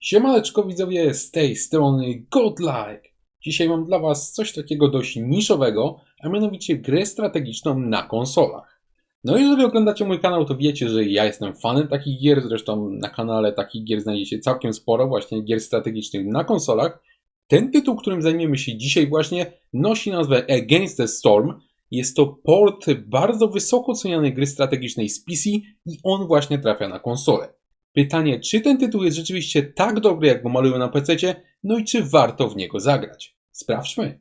Siemaneczko widzowie, z tej strony Godlike. Dzisiaj mam dla Was coś takiego dość niszowego, a mianowicie grę strategiczną na konsolach. No jeżeli oglądacie mój kanał, to wiecie, że ja jestem fanem takich gier, zresztą na kanale takich gier znajdziecie całkiem sporo, właśnie gier strategicznych na konsolach. Ten tytuł, którym zajmiemy się dzisiaj właśnie, nosi nazwę Against the Storm. Jest to port bardzo wysoko cenianej gry strategicznej z PC i on właśnie trafia na konsolę. Pytanie, czy ten tytuł jest rzeczywiście tak dobry, jak go malują na PC, no i czy warto w niego zagrać? Sprawdźmy.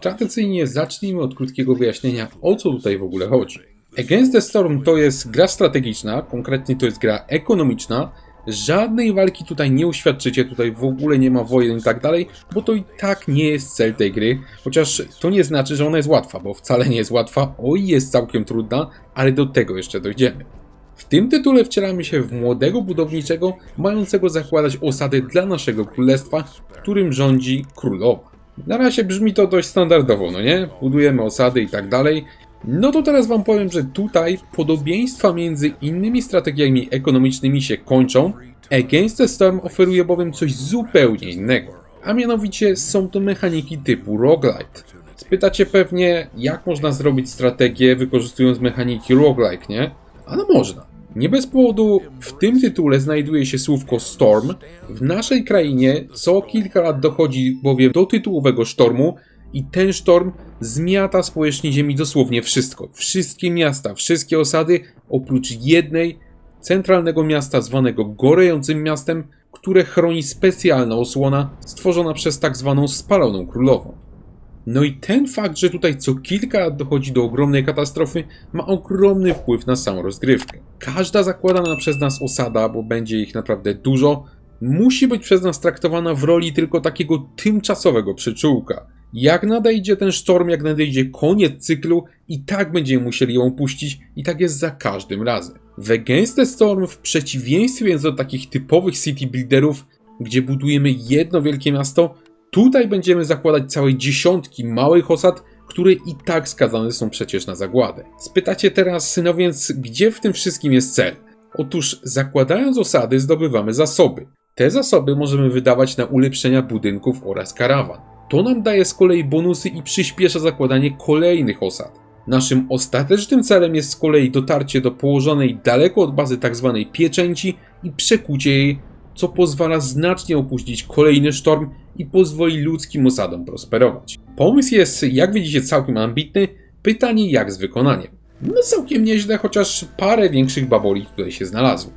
Tradycyjnie zacznijmy od krótkiego wyjaśnienia, o co tutaj w ogóle chodzi. Against the Storm to jest gra strategiczna, konkretnie to jest gra ekonomiczna. Żadnej walki tutaj nie uświadczycie, tutaj w ogóle nie ma wojen i tak dalej, bo to i tak nie jest cel tej gry. Chociaż to nie znaczy, że ona jest łatwa, bo wcale nie jest łatwa, oj jest całkiem trudna, ale do tego jeszcze dojdziemy. W tym tytule wcielamy się w młodego budowniczego, mającego zakładać osady dla naszego królestwa, którym rządzi królowa. Na razie brzmi to dość standardowo, no nie? Budujemy osady i tak dalej. No to teraz wam powiem, że tutaj podobieństwa między innymi strategiami ekonomicznymi się kończą. Against the Storm oferuje bowiem coś zupełnie innego. A mianowicie są to mechaniki typu roguelite. Spytacie pewnie, jak można zrobić strategię wykorzystując mechaniki roguelike, nie? A no można. Nie bez powodu w tym tytule znajduje się słówko Storm. W naszej krainie co kilka lat dochodzi bowiem do tytułowego sztormu i ten sztorm zmiata z powierzchni ziemi dosłownie wszystko. Wszystkie miasta, wszystkie osady, oprócz jednej centralnego miasta zwanego Gorejącym Miastem, które chroni specjalna osłona stworzona przez tak zwaną Spaloną Królową. No i ten fakt, że tutaj co kilka lat dochodzi do ogromnej katastrofy, ma ogromny wpływ na samą rozgrywkę. Każda zakładana przez nas osada, bo będzie ich naprawdę dużo, musi być przez nas traktowana w roli tylko takiego tymczasowego przyczółka. Jak nadejdzie ten sztorm, jak nadejdzie koniec cyklu, i tak będziemy musieli ją puścić, i tak jest za każdym razem. W Against the Storm, w przeciwieństwie więc do takich typowych city builderów, gdzie budujemy jedno wielkie miasto, Tutaj będziemy zakładać całe dziesiątki małych osad, które i tak skazane są przecież na zagładę. Spytacie teraz, no więc gdzie w tym wszystkim jest cel? Otóż zakładając osady zdobywamy zasoby. Te zasoby możemy wydawać na ulepszenia budynków oraz karawan. To nam daje z kolei bonusy i przyspiesza zakładanie kolejnych osad. Naszym ostatecznym celem jest z kolei dotarcie do położonej daleko od bazy tzw. Tak pieczęci i przekucie jej co pozwala znacznie opóźnić kolejny sztorm i pozwoli ludzkim osadom prosperować. Pomysł jest, jak widzicie, całkiem ambitny, pytanie jak z wykonaniem. No całkiem nieźle, chociaż parę większych baboli tutaj się znalazło.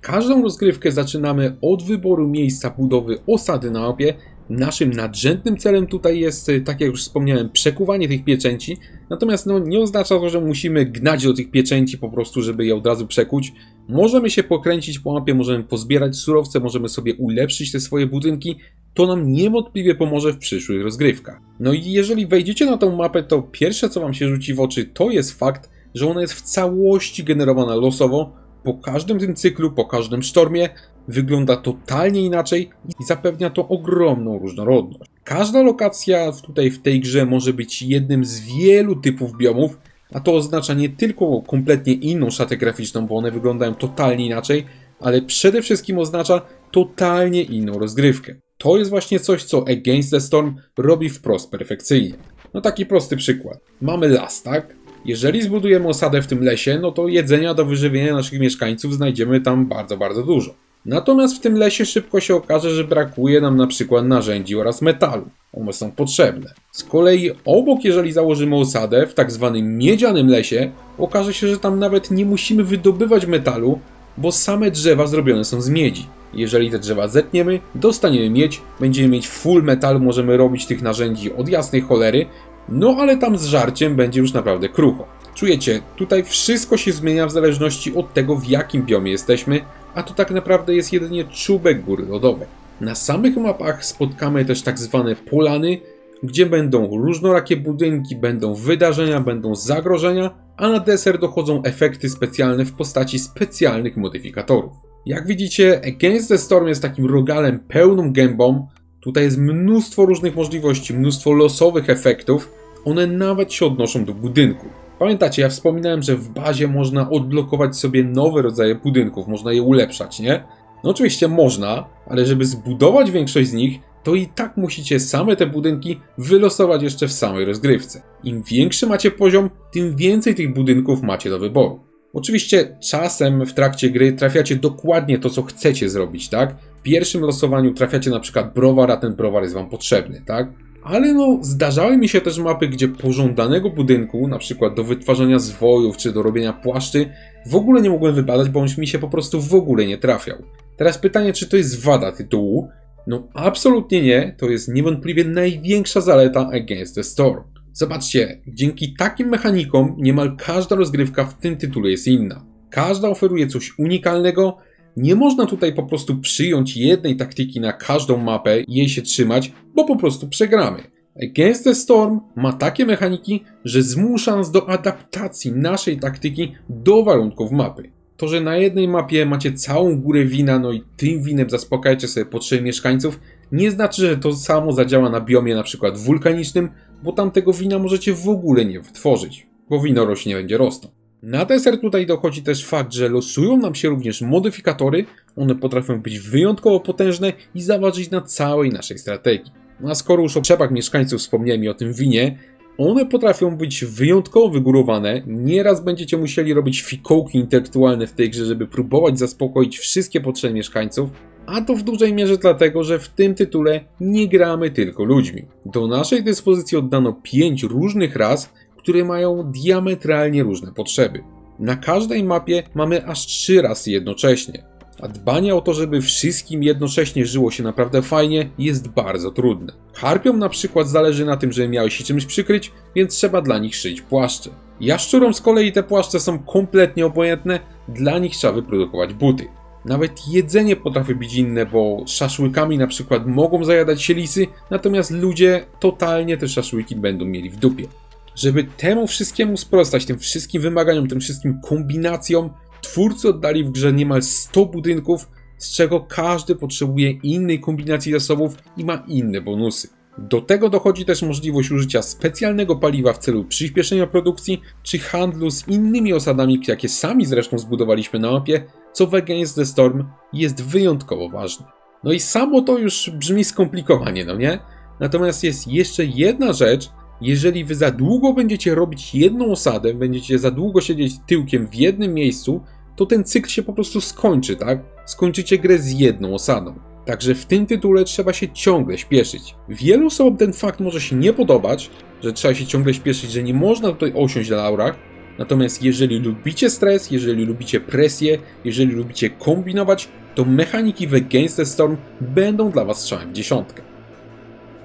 Każdą rozgrywkę zaczynamy od wyboru miejsca budowy osady na mapie Naszym nadrzędnym celem tutaj jest, tak jak już wspomniałem, przekuwanie tych pieczęci. Natomiast no, nie oznacza to, że musimy gnać do tych pieczęci po prostu, żeby je od razu przekuć. Możemy się pokręcić po mapie, możemy pozbierać surowce, możemy sobie ulepszyć te swoje budynki. To nam niewątpliwie pomoże w przyszłych rozgrywkach. No i jeżeli wejdziecie na tą mapę, to pierwsze co wam się rzuci w oczy to jest fakt, że ona jest w całości generowana losowo. Po każdym tym cyklu, po każdym sztormie wygląda totalnie inaczej i zapewnia to ogromną różnorodność. Każda lokacja tutaj w tej grze może być jednym z wielu typów biomów, a to oznacza nie tylko kompletnie inną szatę graficzną, bo one wyglądają totalnie inaczej, ale przede wszystkim oznacza totalnie inną rozgrywkę. To jest właśnie coś, co Against the Storm robi wprost perfekcyjnie. No taki prosty przykład. Mamy las, tak? Jeżeli zbudujemy osadę w tym lesie, no to jedzenia do wyżywienia naszych mieszkańców znajdziemy tam bardzo, bardzo dużo. Natomiast w tym lesie szybko się okaże, że brakuje nam na przykład narzędzi oraz metalu. One są potrzebne. Z kolei obok, jeżeli założymy osadę w tak zwanym miedzianym lesie, okaże się, że tam nawet nie musimy wydobywać metalu, bo same drzewa zrobione są z miedzi. Jeżeli te drzewa zetniemy, dostaniemy miedź, będziemy mieć full metal, możemy robić tych narzędzi od jasnej cholery, no ale tam z żarciem będzie już naprawdę krucho. Czujecie, tutaj wszystko się zmienia w zależności od tego, w jakim biomie jesteśmy, a to tak naprawdę jest jedynie czubek góry lodowej. Na samych mapach spotkamy też tak zwane polany, gdzie będą różnorakie budynki, będą wydarzenia, będą zagrożenia, a na deser dochodzą efekty specjalne w postaci specjalnych modyfikatorów. Jak widzicie, Against the Storm jest takim rogalem pełną gębą. Tutaj jest mnóstwo różnych możliwości, mnóstwo losowych efektów. One nawet się odnoszą do budynków. Pamiętacie, ja wspominałem, że w bazie można odblokować sobie nowe rodzaje budynków, można je ulepszać, nie? No oczywiście można, ale żeby zbudować większość z nich, to i tak musicie same te budynki wylosować jeszcze w samej rozgrywce. Im większy macie poziom, tym więcej tych budynków macie do wyboru. Oczywiście czasem w trakcie gry trafiacie dokładnie to, co chcecie zrobić, tak? W pierwszym losowaniu trafiacie na przykład browar, a ten browar jest wam potrzebny, tak? Ale no, zdarzały mi się też mapy, gdzie pożądanego budynku, na przykład do wytwarzania zwojów czy do robienia płaszczy, w ogóle nie mogłem wybadać, bo on mi się po prostu w ogóle nie trafiał. Teraz pytanie, czy to jest wada tytułu? No absolutnie nie, to jest niewątpliwie największa zaleta Against the Storm. Zobaczcie, dzięki takim mechanikom niemal każda rozgrywka w tym tytule jest inna. Każda oferuje coś unikalnego, nie można tutaj po prostu przyjąć jednej taktyki na każdą mapę i jej się trzymać, bo po prostu przegramy. Against the Storm ma takie mechaniki, że zmusza nas do adaptacji naszej taktyki do warunków mapy. To, że na jednej mapie macie całą górę wina, no i tym winem zaspokajcie sobie potrzeby mieszkańców, nie znaczy, że to samo zadziała na biomie na przykład wulkanicznym, bo tam tego wina możecie w ogóle nie wytworzyć, bo wino rośnie będzie rosną. Na deser tutaj dochodzi też fakt, że losują nam się również modyfikatory, one potrafią być wyjątkowo potężne i zaważyć na całej naszej strategii. No a skoro już o potrzebach mieszkańców wspomniałem i o tym winie, one potrafią być wyjątkowo wygórowane. Nieraz będziecie musieli robić fikołki intelektualne w tej grze, żeby próbować zaspokoić wszystkie potrzeby mieszkańców. A to w dużej mierze dlatego, że w tym tytule nie gramy tylko ludźmi. Do naszej dyspozycji oddano 5 różnych ras, które mają diametralnie różne potrzeby. Na każdej mapie mamy aż 3 rasy jednocześnie. A dbanie o to, żeby wszystkim jednocześnie żyło się naprawdę fajnie, jest bardzo trudne. Harpiom na przykład zależy na tym, żeby miały się czymś przykryć, więc trzeba dla nich szyć płaszcze. Jaszczurom z kolei te płaszcze są kompletnie obojętne, dla nich trzeba wyprodukować buty. Nawet jedzenie potrafi być inne, bo szaszłykami na przykład mogą zajadać się lisy, natomiast ludzie totalnie te szaszłyki będą mieli w dupie. Żeby temu wszystkiemu sprostać, tym wszystkim wymaganiom, tym wszystkim kombinacjom, twórcy oddali w grze niemal 100 budynków, z czego każdy potrzebuje innej kombinacji zasobów i ma inne bonusy. Do tego dochodzi też możliwość użycia specjalnego paliwa w celu przyspieszenia produkcji czy handlu z innymi osadami, jakie sami zresztą zbudowaliśmy na mapie, co w Against the Storm jest wyjątkowo ważne. No i samo to już brzmi skomplikowanie, no nie? Natomiast jest jeszcze jedna rzecz, jeżeli wy za długo będziecie robić jedną osadę, będziecie za długo siedzieć tyłkiem w jednym miejscu, to ten cykl się po prostu skończy, tak? Skończycie grę z jedną osadą. Także w tym tytule trzeba się ciągle śpieszyć. Wielu osobom ten fakt może się nie podobać, że trzeba się ciągle śpieszyć, że nie można tutaj osiąść na laurach. Natomiast jeżeli lubicie stres, jeżeli lubicie presję, jeżeli lubicie kombinować, to mechaniki w Against the Storm będą dla Was strzałem w dziesiątkę.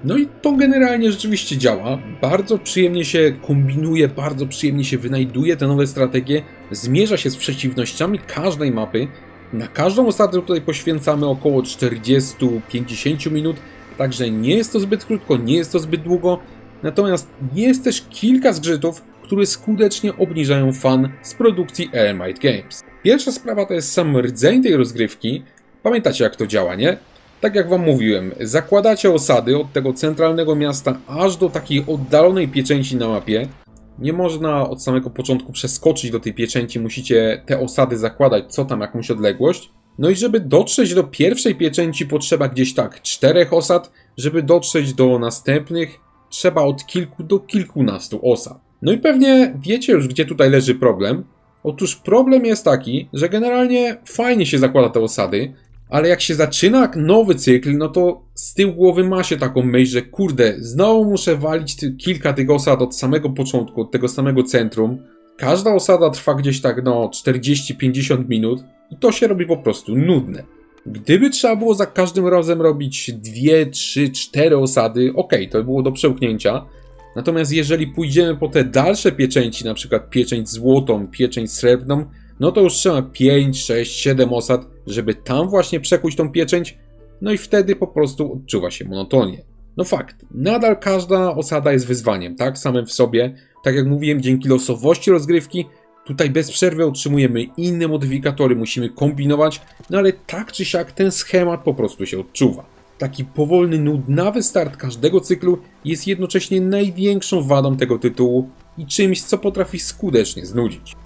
No i to generalnie rzeczywiście działa. Bardzo przyjemnie się kombinuje, bardzo przyjemnie się wynajduje te nowe strategie, zmierza się z przeciwnościami każdej mapy. Na każdą osadę tutaj poświęcamy około 40-50 minut, także nie jest to zbyt krótko, nie jest to zbyt długo. Natomiast jest też kilka zgrzytów, które skutecznie obniżają fan z produkcji Airmite Games. Pierwsza sprawa to jest sam rdzeń tej rozgrywki. Pamiętacie jak to działa, nie? Tak jak Wam mówiłem, zakładacie osady od tego centralnego miasta aż do takiej oddalonej pieczęci na mapie. Nie można od samego początku przeskoczyć do tej pieczęci, musicie te osady zakładać co tam jakąś odległość. No i żeby dotrzeć do pierwszej pieczęci potrzeba gdzieś tak czterech osad, żeby dotrzeć do następnych trzeba od kilku do kilkunastu osad. No i pewnie wiecie już gdzie tutaj leży problem. Otóż problem jest taki, że generalnie fajnie się zakłada te osady, ale jak się zaczyna nowy cykl, no to z tyłu głowy ma się taką myśl, że kurde, znowu muszę walić ty, kilka tych osad od samego początku, od tego samego centrum. Każda osada trwa gdzieś tak no 40-50 minut i to się robi po prostu nudne. Gdyby trzeba było za każdym razem robić 2, 3, 4 osady, ok, to by było do przełknięcia. Natomiast jeżeli pójdziemy po te dalsze pieczęci, na przykład pieczęć złotą, pieczęć srebrną, no to już trzeba 5, 6, 7 osad, żeby tam właśnie przekuć tą pieczęć, no i wtedy po prostu odczuwa się monotonię. No fakt, nadal każda osada jest wyzwaniem, tak, samym w sobie. Tak jak mówiłem, dzięki losowości rozgrywki, tutaj bez przerwy otrzymujemy inne modyfikatory, musimy kombinować, no ale tak czy siak ten schemat po prostu się odczuwa. Taki powolny, nudnawy start każdego cyklu jest jednocześnie największą wadą tego tytułu i czymś, co potrafi skutecznie znudzić.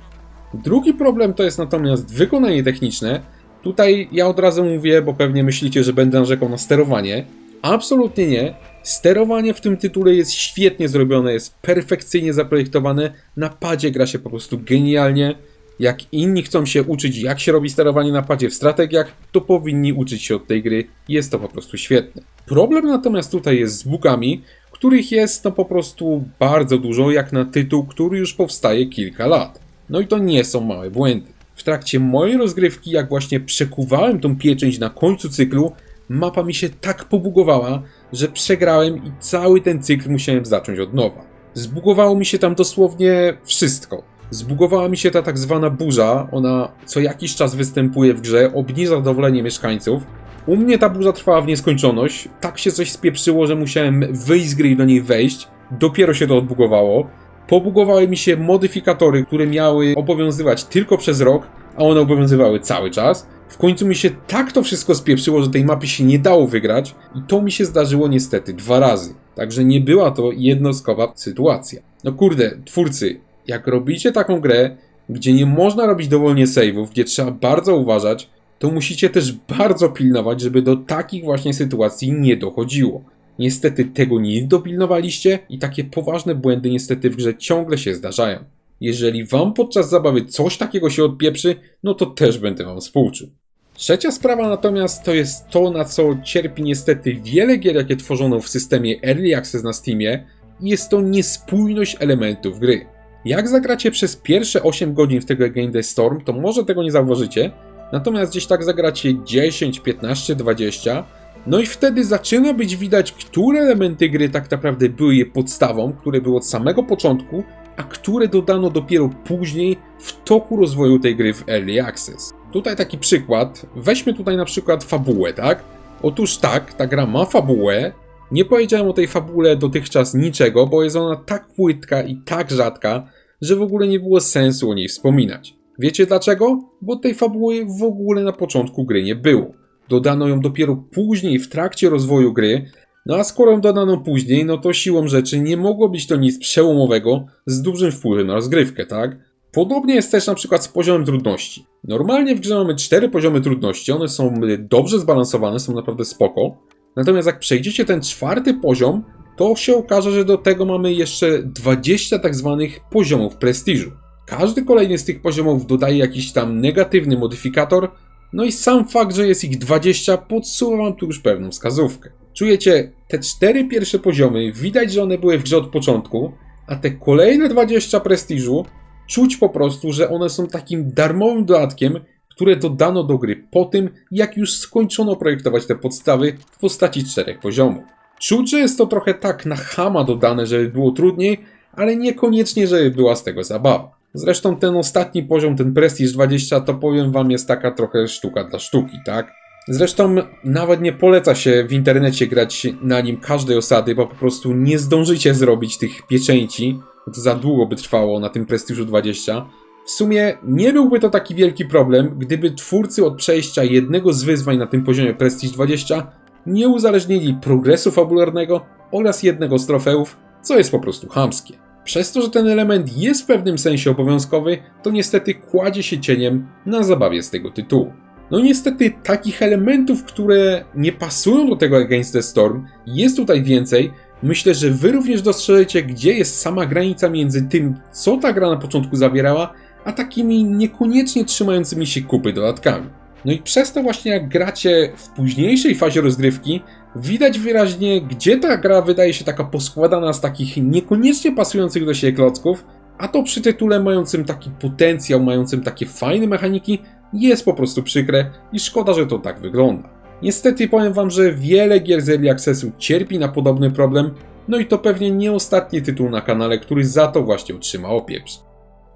Drugi problem to jest natomiast wykonanie techniczne. Tutaj ja od razu mówię, bo pewnie myślicie, że będę narzekał na sterowanie. Absolutnie nie. Sterowanie w tym tytule jest świetnie zrobione, jest perfekcyjnie zaprojektowane. Na padzie gra się po prostu genialnie. Jak inni chcą się uczyć, jak się robi sterowanie na padzie w strategiach, to powinni uczyć się od tej gry. Jest to po prostu świetne. Problem natomiast tutaj jest z bugami, których jest no po prostu bardzo dużo, jak na tytuł, który już powstaje kilka lat. No i to nie są małe błędy. W trakcie mojej rozgrywki, jak właśnie przekuwałem tą pieczęć na końcu cyklu, mapa mi się tak pobugowała, że przegrałem i cały ten cykl musiałem zacząć od nowa. Zbugowało mi się tam dosłownie wszystko. Zbugowała mi się ta tak zwana burza, ona co jakiś czas występuje w grze, obniża zadowolenie mieszkańców. U mnie ta burza trwała w nieskończoność, tak się coś spieprzyło, że musiałem wyjść z gry i do niej wejść. Dopiero się to odbugowało. Pobugowały mi się modyfikatory, które miały obowiązywać tylko przez rok, a one obowiązywały cały czas. W końcu mi się tak to wszystko spieprzyło, że tej mapy się nie dało wygrać i to mi się zdarzyło niestety dwa razy. Także nie była to jednostkowa sytuacja. No kurde, twórcy, jak robicie taką grę, gdzie nie można robić dowolnie save'ów, gdzie trzeba bardzo uważać, to musicie też bardzo pilnować, żeby do takich właśnie sytuacji nie dochodziło. Niestety tego nie dopilnowaliście i takie poważne błędy niestety w grze ciągle się zdarzają. Jeżeli wam podczas zabawy coś takiego się odpieprzy, no to też będę wam współczuł. Trzecia sprawa natomiast to jest to, na co cierpi niestety wiele gier, jakie tworzono w systemie Early Access na Steamie, i jest to niespójność elementów gry. Jak zagracie przez pierwsze 8 godzin w tego Game Day Storm, to może tego nie zauważycie, natomiast gdzieś tak zagracie 10, 15, 20, no i wtedy zaczyna być widać, które elementy gry tak naprawdę były je podstawą, które były od samego początku, a które dodano dopiero później w toku rozwoju tej gry w Early Access. Tutaj taki przykład, weźmy tutaj na przykład fabułę, tak? Otóż tak, ta gra ma fabułę, nie powiedziałem o tej fabule dotychczas niczego, bo jest ona tak płytka i tak rzadka, że w ogóle nie było sensu o niej wspominać. Wiecie dlaczego? Bo tej fabuły w ogóle na początku gry nie było. Dodano ją dopiero później w trakcie rozwoju gry, no a skoro ją dodano później, no to siłą rzeczy nie mogło być to nic przełomowego z dużym wpływem na rozgrywkę, tak? Podobnie jest też na przykład z poziomem trudności. Normalnie w grze mamy cztery poziomy trudności, one są dobrze zbalansowane, są naprawdę spoko. Natomiast jak przejdziecie ten czwarty poziom, to się okaże, że do tego mamy jeszcze 20 tak zwanych poziomów prestiżu. Każdy kolejny z tych poziomów dodaje jakiś tam negatywny modyfikator, no i sam fakt, że jest ich 20 podsuwa wam tu już pewną wskazówkę. Czujecie, te cztery pierwsze poziomy, widać, że one były w grze od początku, a te kolejne 20 prestiżu, czuć po prostu, że one są takim darmowym dodatkiem, które dodano do gry po tym, jak już skończono projektować te podstawy w postaci czterech poziomów. Czuć, że jest to trochę tak na chama dodane, żeby było trudniej, ale niekoniecznie, żeby była z tego zabawa. Zresztą ten ostatni poziom, ten Prestige 20, to powiem wam jest taka trochę sztuka dla sztuki, tak? Zresztą nawet nie poleca się w internecie grać na nim każdej osady, bo po prostu nie zdążycie zrobić tych pieczęci, to za długo by trwało na tym Prestiżu 20. W sumie nie byłby to taki wielki problem, gdyby twórcy od przejścia jednego z wyzwań na tym poziomie Prestige 20 nie uzależnili progresu fabularnego oraz jednego z trofeów, co jest po prostu chamskie. Przez to, że ten element jest w pewnym sensie obowiązkowy, to niestety kładzie się cieniem na zabawie z tego tytułu. No niestety takich elementów, które nie pasują do tego Against the Storm jest tutaj więcej. Myślę, że wy również dostrzeżecie, gdzie jest sama granica między tym, co ta gra na początku zawierała, a takimi niekoniecznie trzymającymi się kupy dodatkami. No i przez to właśnie jak gracie w późniejszej fazie rozgrywki, widać wyraźnie, gdzie ta gra wydaje się taka poskładana z takich niekoniecznie pasujących do siebie klocków, a to przy tytule mającym taki potencjał, mającym takie fajne mechaniki, jest po prostu przykre i szkoda, że to tak wygląda. Niestety powiem wam, że wiele gier z Early Accessu cierpi na podobny problem, no i to pewnie nie ostatni tytuł na kanale, który za to właśnie otrzyma opieprz.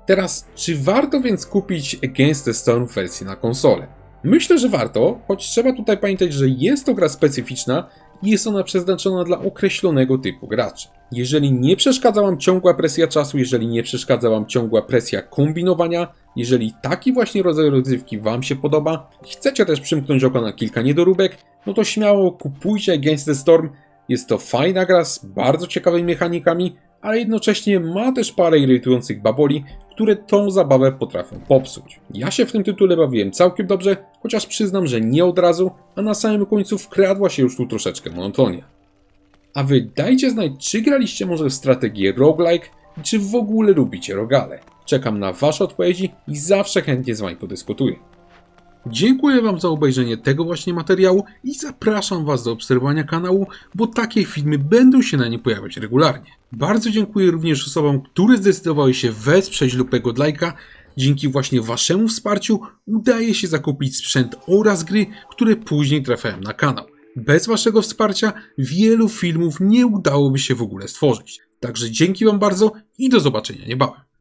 Teraz, czy warto więc kupić Against the Storm wersję na konsolę? Myślę, że warto, choć trzeba tutaj pamiętać, że jest to gra specyficzna i jest ona przeznaczona dla określonego typu graczy. Jeżeli nie przeszkadza Wam ciągła presja czasu, jeżeli nie przeszkadza Wam ciągła presja kombinowania, jeżeli taki właśnie rodzaj rozrywki Wam się podoba, chcecie też przymknąć oko na kilka niedoróbek, no to śmiało kupujcie Against the Storm. Jest to fajna gra z bardzo ciekawymi mechanikami, ale jednocześnie ma też parę irytujących baboli, które tą zabawę potrafią popsuć. Ja się w tym tytule bawiłem całkiem dobrze, chociaż przyznam, że nie od razu, a na samym końcu wkradła się już tu troszeczkę monotonia. A wy dajcie znać, czy graliście może w strategię roguelike i czy w ogóle lubicie rogale. Czekam na wasze odpowiedzi i zawsze chętnie z wami podyskutuję. Dziękuję Wam za obejrzenie tego właśnie materiału i zapraszam Was do obserwowania kanału, bo takie filmy będą się na nim pojawiać regularnie. Bardzo dziękuję również osobom, które zdecydowały się wesprzeć lupę Godlajka. Dzięki właśnie Waszemu wsparciu udaje się zakupić sprzęt oraz gry, które później trafiają na kanał. Bez Waszego wsparcia wielu filmów nie udałoby się w ogóle stworzyć. Także dzięki Wam bardzo i do zobaczenia niebawem.